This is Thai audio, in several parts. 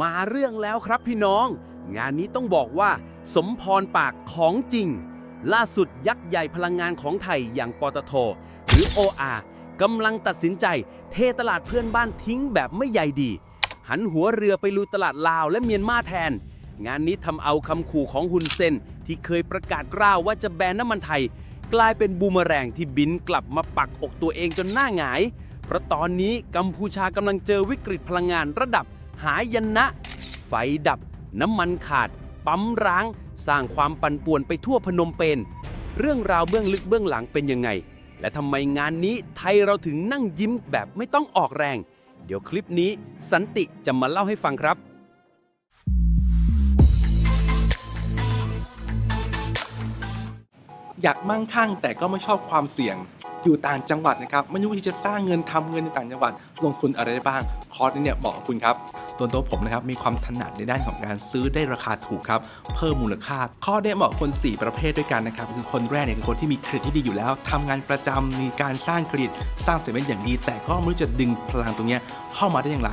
มาเรื่องแล้วครับพี่น้อง งานนี้ต้องบอกว่า สมพรปากของจริง ล่าสุดยักษ์ใหญ่พลังงานของไทยอย่างปตทหรือ OR กำลังตัดสินใจ เทตลาดเพื่อนบ้านทิ้งแบบไม่ใยดี หันหัวเรือไปลุยตลาดลาวและเมียนมาแทน งานนี้ทำเอาคำขู่ของฮุนเซน ที่เคยประกาศกล้าวว่าจะแบนน้ำมันไทย กลายเป็นบูมเมแรงที่บินกลับมาปักอกตัวเองจนหน้าหงาย เพราะตอนนี้กัมพูชากำลังเจอวิกฤตพลังงานระดับ หายนะ ไฟดับ น้ำมันขาด ปั๊มร้าง สร้างความปั่นป่วนไปทั่วพนมเปญเรื่องราวเบื้องลึกเบื้องหลังเป็นยังไง และทำไมงานนี้ไทยเราถึงนั่งยิ้มแบบไม่ต้องออกแรง เดี๋ยวคลิปนี้สันติจะมาเล่าให้ฟังครับอยากมั่งคั่งแต่ก็ไม่ชอบความเสี่ยง อยู่ต่างจังหวัดนะครับไม่รู้ที่จะสร้างเงินทำเงินในต่างจังหวัด ลงทุนอะไรได้บ้าง คอร์สนี้เนี่ยเหมาะกับคุณครับส่วนตัวผมนะครับมีความถนัดในด้านของการซื้อได้ราคาถูกครับเพิ่มมูลค่า ข้อได้เหมาะกับคน 4 ประเภทด้วยกันนะครับคือคนแรกเนี่ยคือคนที่มีเครดิตที่ดีอยู่แล้วทำงานประจำมีการสร้างเครดิตสร้างเสร็จอย่างดี แต่ก็ไม่รู้จะดึงพลังตรงเนี้ยเข้ามาได้อย่างไร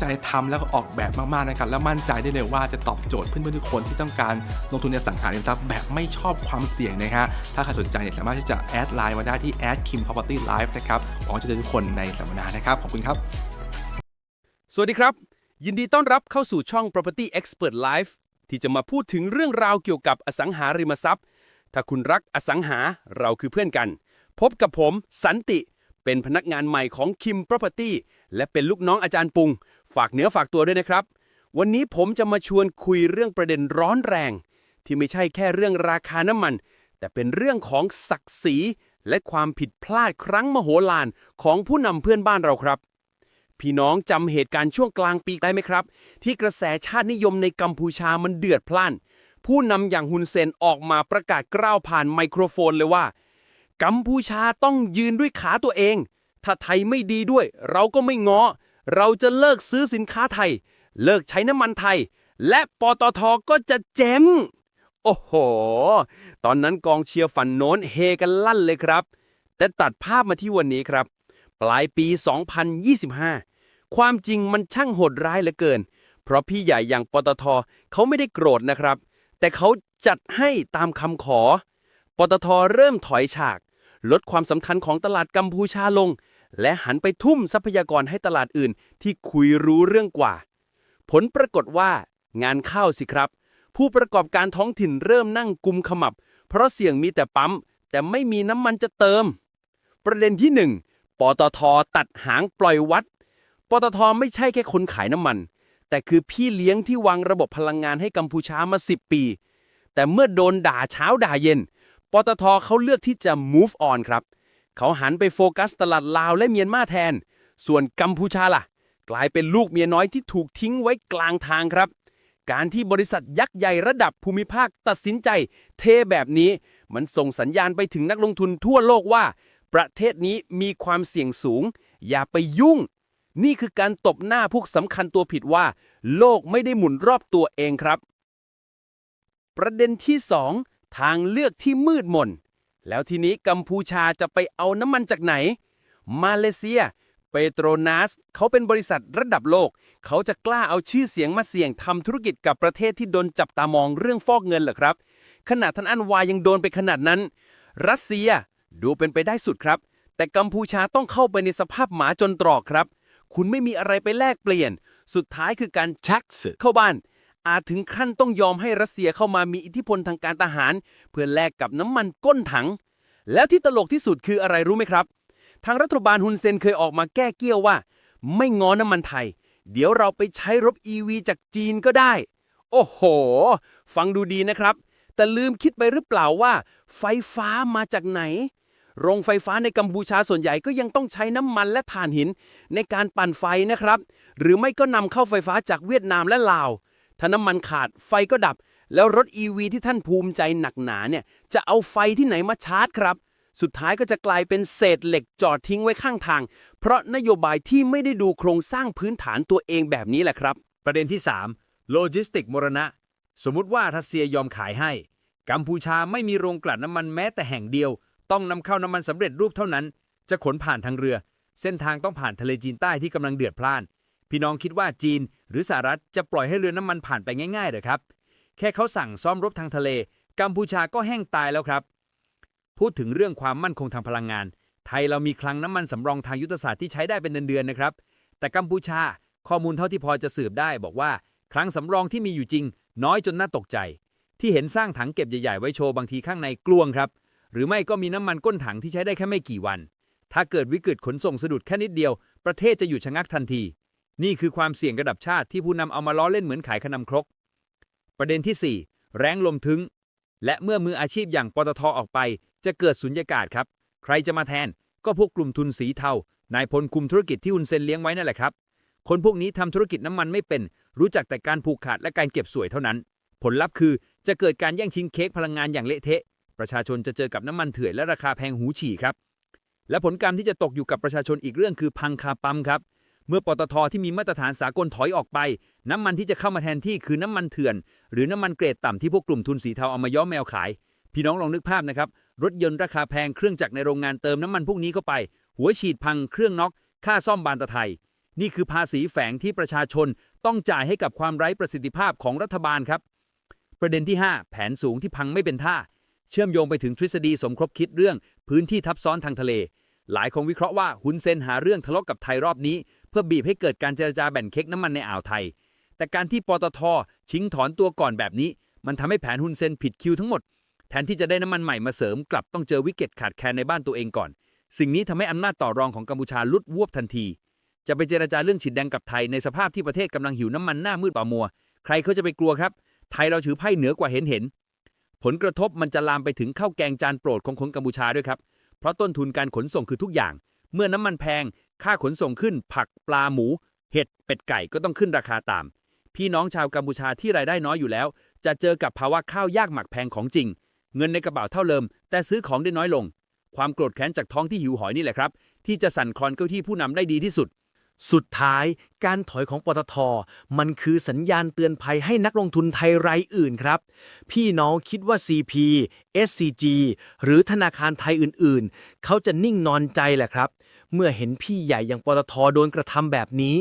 ใจทำแล้วก็ออกแบบมากๆนะครับแล้วมั่นใจได้เลยว่าจะตอบโจทย์เพื่อนๆทุกคนที่ต้องการลงทุนในสังหาริมทรัพย์แบบไม่ชอบความเสี่ยงนะฮะถ้าใครสนใจเนี่ยสามารถที่จะแอดไลน์มาได้ที่ a d kim property live นะครับหวังว่าจะเจอทุกคนในสัมมนานะครับขอบคุณครับ สวัสดีครับ ยินดีต้อนรับเข้าสู่ช่อง Property Expert Live ที่จะมาพูดถึงเรื่องราวเกี่ยวกับอสังหาริมทรัพย์ ถ้าคุณรักอสังหาเราคือเพื่อนกัน พบกับผมสันติ เป็นพนักงานใหม่ของ Kim Property และเป็นลูกน้องอาจารย์ปุง ฝากเนื้อฝากตัวด้วยนะครับ วันนี้ผมจะมาชวนคุยเรื่องประเด็นร้อนแรง ที่ไม่ใช่แค่เรื่องราคาน้ำมัน แต่เป็นเรื่องของศักดิ์ศรีและความผิดพลาดครั้งมโหฬารของผู้นำเพื่อนบ้านเราครับ พี่น้องจำเหตุการณ์ช่วงกลางปีได้ไหมครับ ที่กระแสชาตินิยมในกัมพูชามันเดือดพล่าน ผู้นำอย่างฮุนเซนออกมาประกาศกล้าวผ่านไมโครโฟนเลยว่า กัมพูชาต้องยืนด้วยขาตัวเอง ถ้าไทยไม่ดีด้วย เราก็ไม่งอ เราจะเลิกซื้อสินค้าไทย เลิกใช้น้ำมันไทย และปตทก็จะเจ๊มโอ้โห ตอนนั้นกองเชียร์ฝันโน้นเฮกันลั่นเลยครับ แต่ตัดภาพมาที่วันนี้ครับ ปลายปี 2025 ความจริงมันช่างโหดร้ายเหลือเกิน เพราะพี่ใหญ่อย่างปตทเขาไม่ได้โกรธนะครับ แต่เขาจัดให้ตามคำขอ ปตทเริ่มถอยฉาก ลดความสำคัญของตลาดกัมพูชาลง และหันไปทุ่มทรัพยากรให้ตลาดอื่น ที่คุยรู้เรื่องกว่า ผลปรากฏว่า งานเข้าสิครับ ผู้ประกอบการท้องถิ่นเริ่มนั่งกุมขมับ เพราะเสี่ยงมีแต่ปั๊ม แต่ไม่มีน้ำมันจะเติม ประเด็นที่ 1ปตทตัดหางปล่อยวัดปตทไม่ใช่แค่คนขายน้ำมัน แต่คือพี่เลี้ยงที่วางระบบพลังงานให้กัมพูชามา 10 ปี แต่เมื่อโดนด่าเช้าด่าเย็น ปตทเขาเลือกที่จะ move on ครับ เขาหันไปโฟกัสตลาดลาวและเมียนมาแทน ส่วนกัมพูชาล่ะ กลายเป็นลูกเมียน้อยที่ถูกทิ้งไว้กลางทางครับ การที่บริษัทยักษ์ใหญ่ระดับภูมิภาคตัดสินใจเทแบบนี้ มันส่งสัญญาณไปถึงนักลงทุนทั่วโลกว่า ประเทศนี้มีความเสี่ยงสูง อย่าไปยุ่ง นี่คือการตบหน้าพวกสำคัญตัวผิดว่า โลกไม่ได้หมุนรอบตัวเองครับ ประเด็นที่ 2 ทางเลือกที่มืดมน แล้วทีนี้กัมพูชาจะไปเอาน้ำมันจากไหน มาเลเซีย เปโตรนัสเขาเป็นบริษัทระดับโลก เขาจะกล้าเอาชื่อเสียงมาเสี่ยงทำธุรกิจกับประเทศที่โดนจับตามองเรื่องฟอกเงินเหรอครับ ขนาดท่านอันวายังโดนไปขนาดนั้น รัสเซียดูเป็นไปได้สุดครับ แต่กัมพูชาต้องเข้าไปในสภาพหมาจนตรอกครับ คุณไม่มีอะไรไปแลกเปลี่ยน สุดท้ายคือการ tax เข้าบ้าน อาจถึงขั้นต้องยอมให้รัสเซียเข้ามามีอิทธิพลทางการทหาร เพื่อแลกกับน้ำมันก้นถัง แล้วที่ตลกที่สุดคืออะไรรู้ไหมครับ ทางรัฐบาลฮุนเซนเคยออกมาแก้เกี้ยวว่า ไม่ง้อน้ำมันไทย เดี๋ยวเราไปใช้รถ EV จากจีนก็ได้ โอ้โห ฟังดูดีนะครับ แต่ลืมคิดไปหรือเปล่าว่า ไฟฟ้ามาจากไหน โรงไฟฟ้าในกัมพูชาส่วนใหญ่ก็ยังต้องใช้น้ำมันและถ่านหิน ในการปั่นไฟนะครับ หรือไม่ก็นำเข้าไฟฟ้าจากเวียดนามและลาว ถ้าน้ำมันขาดไฟก็ดับ แล้วรถ EV ที่ท่านภูมิใจหนักหนาเนี่ย จะเอาไฟที่ไหนมาชาร์จครับ สุดท้ายก็จะกลายเป็นเศษเหล็กจอดทิ้งไว้ข้างทาง เพราะนโยบายที่ไม่ได้ดูโครงสร้างพื้นฐานตัวเองแบบนี้แหละครับ ประเด็นที่ 3 โลจิสติกมรณะ สมมุติว่ารัสเซียยอมขายให้ กัมพูชาไม่มีโรงกลั่นน้ำมันแม้แต่แห่งเดียว ต้องนำเข้าน้ำมันสำเร็จรูปเท่านั้น จะขนผ่านทางเรือ เส้นทางต้องผ่านทะเลจีนใต้ที่กำลังเดือดพล่าน พี่น้องคิดว่าจีน หรือสหรัฐจะปล่อยให้เรือน้ำมันผ่านไปง่ายๆเหรอครับ แค่เขาสั่งซ้อมรบทางทะเล กัมพูชาก็แห้งตายแล้วครับ พูดถึงเรื่องความมั่นคงทางพลังงาน ไทยเรามีคลังน้ำมันสำรองทางยุทธศาสตร์ที่ใช้ได้เป็นเดือนๆนะครับ แต่กัมพูชาข้อมูลเท่าที่พอจะสืบได้ บอกว่าคลังสำรองที่มีอยู่จริง น้อยจนน่าตกใจ ที่เห็นสร้างถังเก็บใหญ่ๆไว้โชว์บางทีข้างในกลวงครับ หรือไม่ก็มีน้ำมันก้นถังที่ใช้ได้แค่ไม่กี่วัน ถ้าเกิดวิกฤตขนส่งสะดุดแค่นิดเดียว ประเทศจะหยุดชะงักทันที นี่คือความเสี่ยงระดับชาติที่ผู้นำเอามาล้อเล่นเหมือนขายขนมครก ประเด็นที่ 4 แรงลมทึง และเมื่อมืออาชีพอย่างปตทออกไป จะเกิดสุญญากาศครับ ใครจะมาแทน ก็พวกกลุ่มทุนสีเทา นายพลคุมธุรกิจที่อุนเซนเลี้ยงไว้นั่นแหละครับ คนพวกนี้ทำธุรกิจน้ำมันไม่เป็น รู้จักแต่การผูกขาดและการเก็บสวยเท่านั้น ผลลัพธ์คือจะเกิดการแย่งชิงเค้กพลังงานอย่างเละเทะ ประชาชนจะเจอกับน้ำมันเถื่อนและราคาแพงหูฉี่ครับ และผลกรรมที่จะตกอยู่กับประชาชนอีกเรื่องคือพังคาปั๊มครับ เมื่อปตทที่มีมาตรฐานสากลถอยออกไป น้ำมันที่จะเข้ามาแทนที่คือน้ำมันเถื่อน หรือน้ำมันเกรดต่ำที่พวกกลุ่มทุนสีเทาเอามาย้อมแมวขาย พี่น้องลองนึกภาพนะครับรถยนต์ราคาแพงเครื่องจักรในโรงงานเติมน้ำมันพวกนี้เข้าไป หัวฉีดพังเครื่องน็อก ค่าซ่อมบานตะไทย นี่คือภาษีแฝงที่ประชาชนต้องจ่ายให้กับความไร้ประสิทธิภาพของรัฐบาลครับ ประเด็นที่ 5 แผนสูงที่พังไม่เป็นท่า เชื่อมโยงไปถึงทฤษฎีสมคบคิดเรื่อง พื้นที่ทับซ้อนทางทะเล หลายคนวิเคราะห์ว่าฮุนเซนหาเรื่องทะเลาะกับไทยรอบนี้ เพื่อบีบให้เกิดการเจรจาแบ่งเค้กน้ำมันในอ่าวไทย แต่การที่ปตทชิงถอนตัวก่อนแบบนี้ มันทำให้แผนฮุนเซนผิดคิวทั้งหมด แทนที่จะได้น้ำมันใหม่มาเสริมกลับต้องเจอวิกฤตขาดแคลนในบ้านตัวเองก่อน สิ่งนี้ทำให้อำนาจต่อรองของกัมพูชาลุดวบทันที จะไปเจรจาเรื่องฉีดแดงกับไทยในสภาพที่ประเทศกำลังหิวน้ำมันหน้ามืดป่ามัว ใครเขาจะไปกลัวครับ ไทยเราถือไพ่เหนือกว่าเห็นเห็นผลกระทบมันจะลามไปถึงข้าวแกงจานโปรดของคนกัมพูชาด้วยครับ เพราะต้นทุนการขนส่งคือทุกอย่าง เมื่อน้ำมันแพง ค่าขนส่งขึ้น ผักปลาหมู เห็ดเป็ดไก่ก็ต้องขึ้นราคาตาม พี่น้องชาวกัมพูชาที่รายได้น้อยอยู่แล้ว จะเจอกับภาวะข้าวยากหมักแพงของจริง เงินในกระเป๋าเท่าเดิม แต่ซื้อของได้น้อยลง ความโกรธแค้นจากท้องที่หิวหอยนี่แหละครับ ที่จะสั่นคลอนเก้าที่ผู้นำได้ดีที่สุด สุดท้ายการถอยของปตท มันคือสัญญาณเตือนภัยให้นักลงทุนไทยรายอื่นครับ พี่น้องคิดว่า CP SCG หรือธนาคารไทยอื่นๆ เขาจะนิ่งนอนใจแหละครับ เมื่อเห็นพี่ใหญ่อย่างปตทโดนกระทำแบบนี้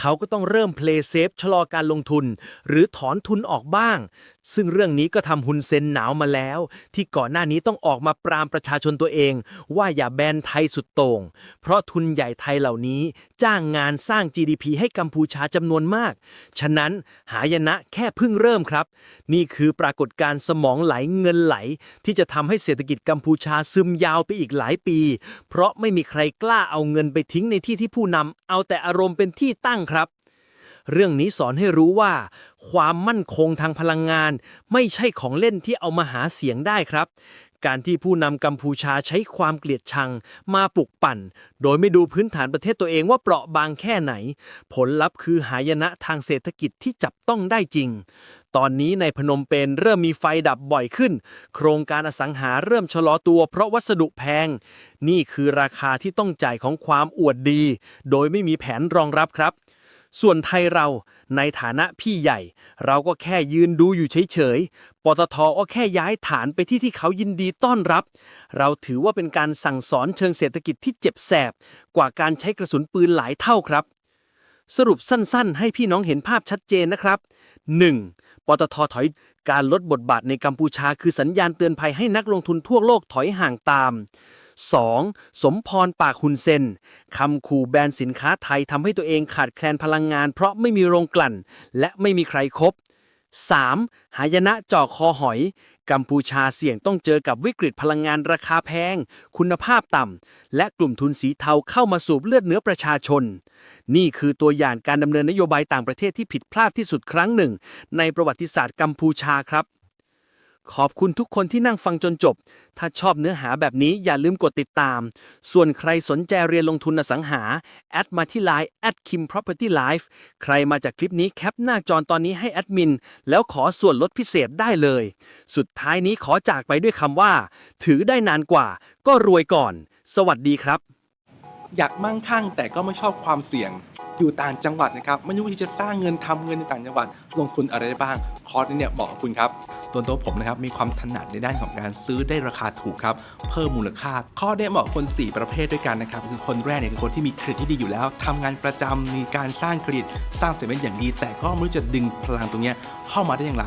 เขาก็ต้องเริ่มเพลย์เซฟชะลอการลงทุน หรือถอนทุนออกบ้าง ซึ่งเรื่องนี้ก็ทำฮุนเซนหนาวมาแล้ว ที่ก่อนหน้านี้ต้องออกมาปรามประชาชนตัวเอง ว่าอย่าแบนไทยสุดโต่ง เพราะทุนใหญ่ไทยเหล่านี้ จ้างงานสร้าง GDP ให้กัมพูชาจำนวนมาก ฉะนั้นหายนะแค่เพิ่งเริ่มครับ นี่คือปรากฏการณ์สมองไหลเงินไหล ที่จะทำให้เศรษฐกิจกัมพูชาซึมยาวไปอีกหลายปี เพราะไม่มีใครกล้าเอาเงินไปทิ้งในที่ที่ผู้นำเอาแต่อารมณ์เป็นที่ตั้งครับ เรื่องนี้สอนให้รู้ว่า ความมั่นคงทางพลังงาน ไม่ใช่ของเล่นที่เอามาหาเสียงได้ครับ การที่ผู้นำกัมพูชาใช้ความเกลียดชัง มาปลุกปั่น โดยไม่ดูพื้นฐานประเทศตัวเองว่าเปราะบางแค่ไหน ผลลัพธ์คือหายนะทางเศรษฐกิจที่จับต้องได้จริงตอนนี้ในพนมเปญเริ่มมีไฟดับบ่อยขึ้น โครงการอสังหาเริ่มชะลอตัวเพราะวัสดุแพง นี่คือราคาที่ต้องจ่ายของความอวดดี โดยไม่มีแผนรองรับครับ ส่วนไทยเราในฐานะพี่ใหญ่ เราก็แค่ยืนดูอยู่เฉยๆ ปตทก็แค่ย้ายฐานไปที่ที่เขายินดีต้อนรับ เราถือว่าเป็นการสั่งสอนเชิงเศรษฐกิจที่เจ็บแสบ กว่าการใช้กระสุนปืนหลายเท่าครับ สรุปสั้นๆ ให้พี่น้องเห็นภาพชัดเจนนะครับ 1. ปตทถอยการลดบทบาทในกัมพูชาคือสัญญาณเตือนภัยให้นักลงทุนทั่วโลกถอยห่างตาม 2. สมพรปากหุนเซนคำขู่แบนสินค้าไทยทำให้ตัวเองขาดแคลนพลังงาน เพราะไม่มีโรงกลั่น และไม่มีใครครบ 3. หายนะจ่อคอหอย กัมพูชาเสี่ยงต้องเจอกับวิกฤตพลังงานราคาแพง คุณภาพต่ำ และกลุ่มทุนสีเทาเข้ามาสูบเลือดเนื้อประชาชน นี่คือตัวอย่างการดำเนินนโยบายต่างประเทศที่ผิดพลาดที่สุดครั้งหนึ่ง ในประวัติศาสตร์กัมพูชาครับ ขอบคุณทุกคนที่นั่งฟังจนจบ ถ้าชอบเนื้อหาแบบนี้อย่าลืมกดติดตาม ส่วนใครสนใจเรียนลงทุนอสังหา แอดมาที่ Line at kim property life ใครมาจากคลิปนี้แคปหน้าจอตอนนี้ให้แอดมิน แล้วขอส่วนลดพิเศษได้เลย สุดท้ายนี้ขอจากไปด้วยคำว่า ถือได้นานกว่า ก็รวยก่อน สวัสดีครับ อยากมั่งคั่งแต่ก็ไม่ชอบความเสี่ยงอยู่ต่างจังหวัดนะครับ ไม่รู้ที่จะสร้างเงินทำเงินในต่างจังหวัด ลงทุนอะไรได้บ้าง คอร์สนี้เนี่ยเหมาะกับคุณครับ ส่วนตัวผมนะครับมีความถนัดในด้านของการซื้อได้ราคาถูกครับเพิ่มมูลค่า ข้อได้เหมาะคน 4 ประเภทด้วยกันนะครับคือคนแรกเนี่ยคือคนที่มีเครดิตที่ดีอยู่แล้วทำงานประจำมีการสร้างเครดิตสร้างเสร็จเป็นอย่างดี แต่ก็ไม่รู้จะดึงพลังตรงเนี้ยเข้ามาได้อย่างไร